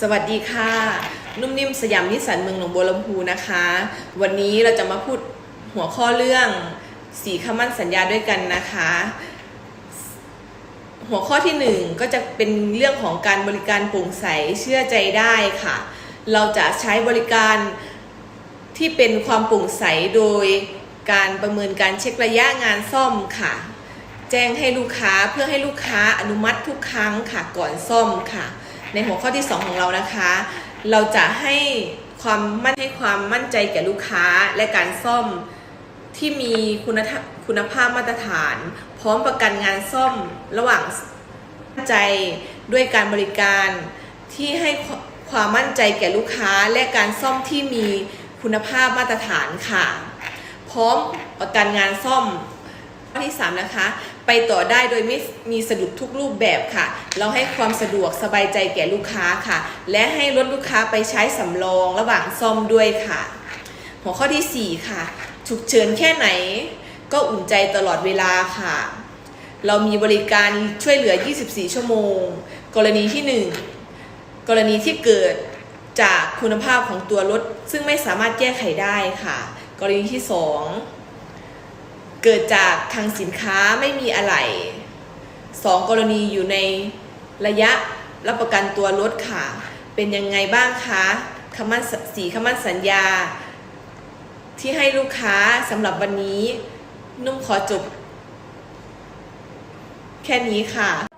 สวัสดีค่ะ นุ่มนิ่มสยามนิสันเมืองหนองบัวลำพูนะคะ วันนี้เราจะมาพูดหัวข้อเรื่องสีคำมั่นสัญญาด้วยกันนะคะ หัวข้อที่หนึ่งก็จะเป็นเรื่องของการบริการโปร่งใสเชื่อใจได้ค่ะ เราจะใช้บริการที่เป็นความโปร่งใสโดยการประเมินการเช็คระยะงานซ่อมค่ะ แจ้งให้ลูกค้าเพื่อให้ลูกค้าอนุมัติทุกครั้งค่ะก่อนซ่อมค่ะ ในหัวข้อที่ 2 ของเรานะคะ เราจะให้ความมั่นให้ความมั่นใจแก่ลูกค้าและการซ่อมที่มีคุณคุณภาพมาตรฐาน พร้อมประกันงานซ่อมระหว่างมั่นใจด้วยการบริการที่ให้ความมั่นใจแก่ลูกค้าและการซ่อมที่มีคุณภาพมาตรฐานค่ะ พร้อมประกันงานซ่อม ข้อที่ 3 นะคะ ไปต่อได้โดยไม่มีสะดุดทุกรูปแบบค่ะ เราให้ความสะดวกสบายใจแก่ลูกค้าค่ะ และให้รถลูกค้าไปใช้สำรองระหว่างซ่อมด้วยค่ะ หัวข้อทีสี่ 4 ค่ะฉุกเฉินแค่ไหน ก็อุ่นใจตลอดเวลาค่ะ เรามีบริการช่วยเหลือ 24 ชั่วโมง กรณีที่ 1 กรณีที่เกิดจากคุณภาพของตัวรถ ซึ่งไม่สามารถแก้ไขได้ค่ะ กรณีที่ 2 เกิดจากทางสินค้าไม่มีอะไหล่สองกรณีอยู่ในระยะรับประกันตัวรถค่ะ เป็นยังไงบ้างคะคำมั่นสสีคำมั่นสัญญา ที่ให้ลูกค้าสำหรับวันนี้ นุ่มขอจบ แค่นี้ค่ะ